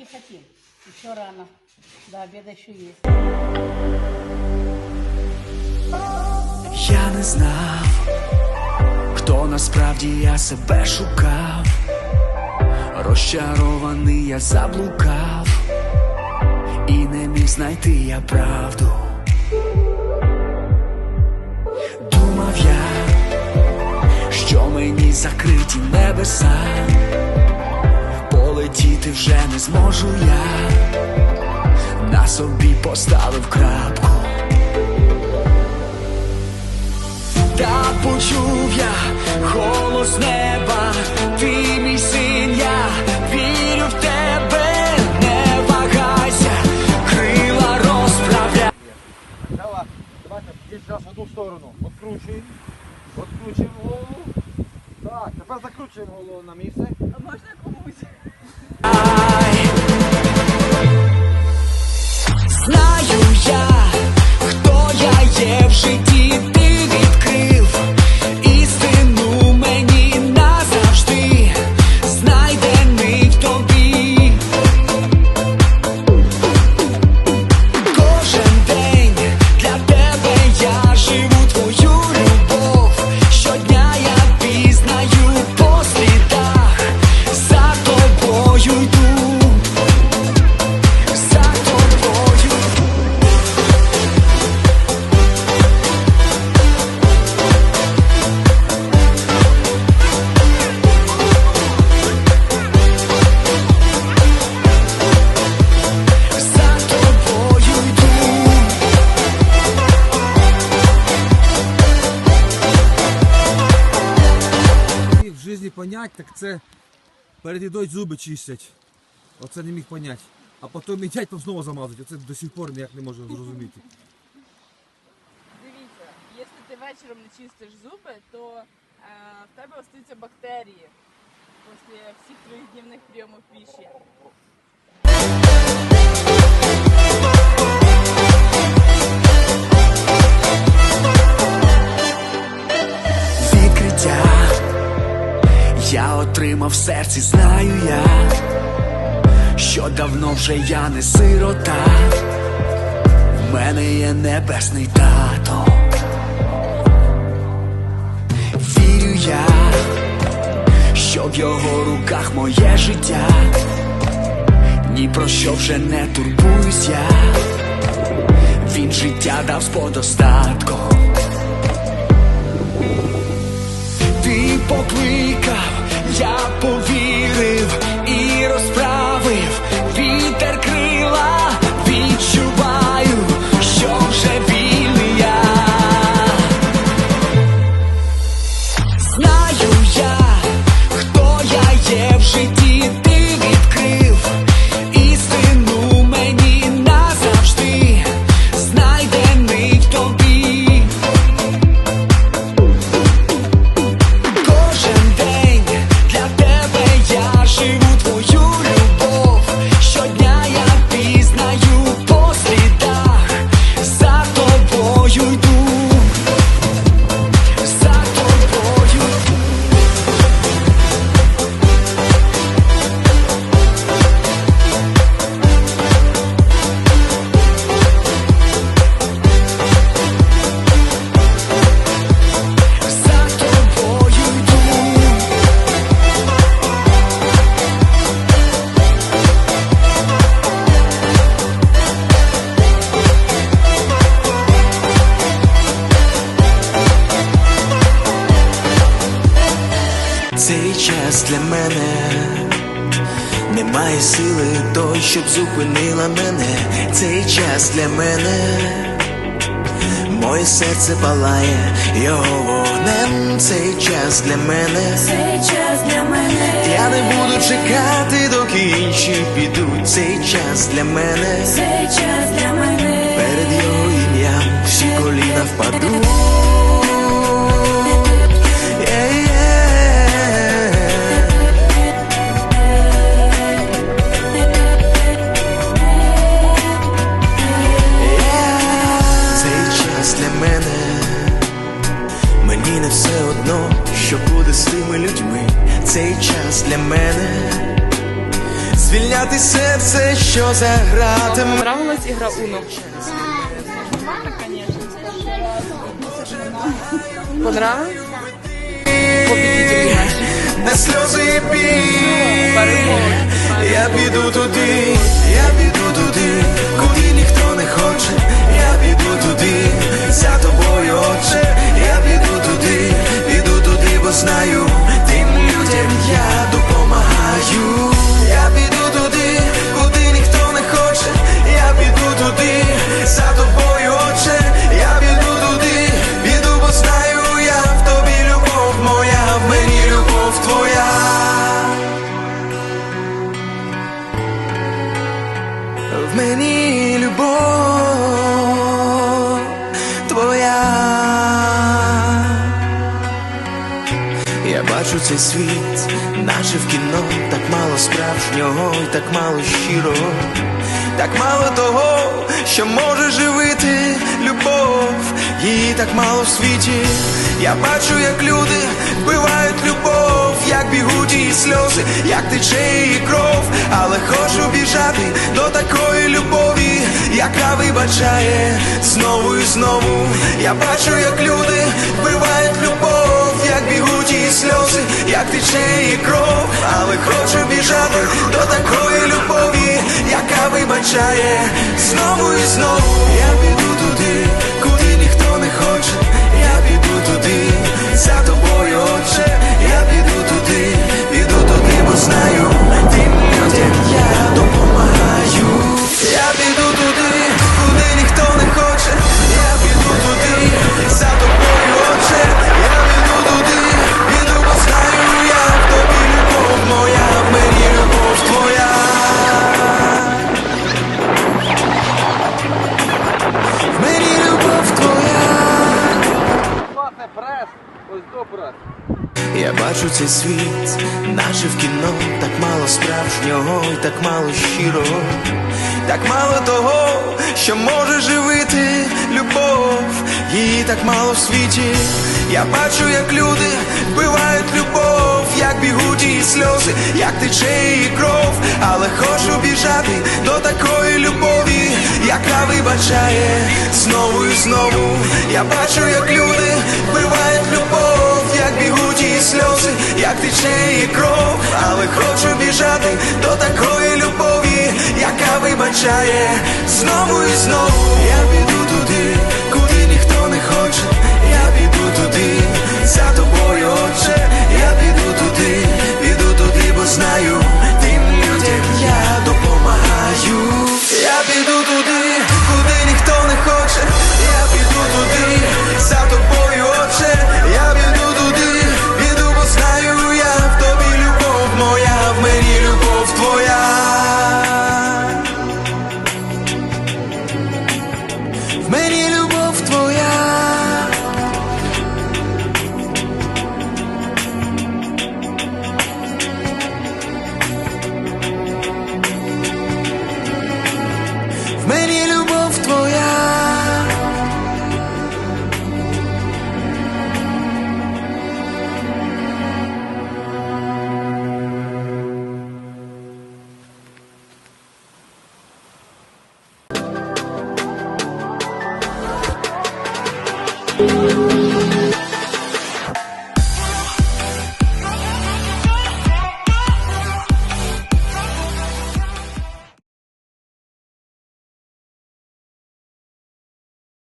завтраки хотим. Еще рано. До обеда еще есть. Я не знав, хто насправді я себе шукав, розчарований я заблукав, і не міг знайти я правду. Думав я, що мені закриті небеса, полетіти вже не зможу я, на собі поставив крапку. Та почув я голос неба, ти мій син, я вірю в тебе, не вагайся, крила розправляй. Сначала давайте здесь раз в одну сторону. Откручуємо. Откручуємо голову. Так, тепер закручуємо голову на місце. Знаю я, хто я є в житті, понять, так це перед їдою зуби чистять. Оце не міг понять. А потім їдять, потім знову замазати. Оце до сих пор ніяк не можу зрозуміти. Дивіться, якщо ти вечором не чистиш зуби, то е, в тебе остаються бактерії після всіх твоїх днівних прийомів піші. Я отримав в серці, знаю я, що давно вже я не сирота, в мене є небесний тато. Вірю я, що в його руках моє життя, ні про що вже не турбуюсь я, він життя дав з подостатком. Ти покликав, я повірив час для мене немає сили той, щоб зупинила мене. Цей час для мене, моє серце палає його вогнем. Цей час для мене, Цей час для мене, я не буду чекати, доки інші підуть. Цей час для мене, цей час для мене, перед його ім'ям всі коліна впадуть. Що загратиме. Нравилась ігра Уно? Понравилось? Победители наши. на сльози біль. Я піду туди, я піду Я бачу цей світ, наче в кіно, так мало справжнього і так мало щирого, так мало того, що може живити любов, її так мало в світі. Я бачу, як люди вбивають любов, як бігуть її сльози, як тече її кров, але хочу біжати до такої любові, яка вибачає знову і знову. Я бачу, як люди вбивають любов, як бігуть її сльози, як тече її кров, але хочу біжати до такої любові, яка вибачає знову і знову. Я Я бачу цей світ, наче в кіно, так мало справжнього і так мало щирого, так мало того, що може живити любов, її так мало в світі. Я бачу, як люди вбивають любов, як бігуть її сльози, як тече її кров, але хочу біжати до такої любові, яка вибачає знову і знову. Я бачу, як люди вбивають яка вибачає знову і знову. Я you.